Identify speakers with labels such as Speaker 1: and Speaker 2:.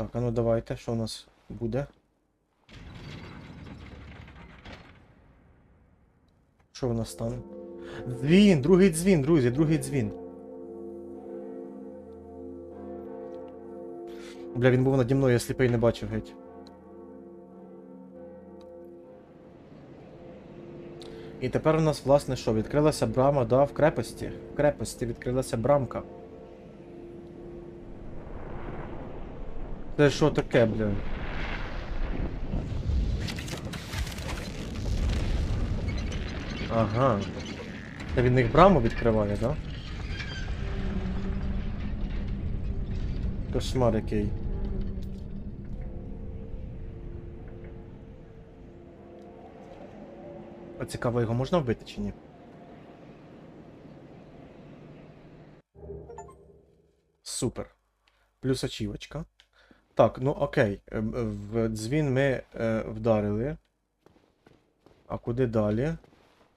Speaker 1: Так, а ну давайте, що у нас буде? Що у нас там? Дзвін, другий дзвін, друзі, другий дзвін. Бля, він був наді мною, я сліпий не бачив геть. І тепер у нас, власне, що? Відкрилася брама, да, в крепості. В крепості відкрилася брамка. Це що таке, бля? Ага. Це він їх браму відкриває, да? Кошмар який. А цікаво, його можна вбити чи ні? Супер. Плюс очівочка. Так, ну окей. Ем, В дзвін ми е, вдарили. А куди далі?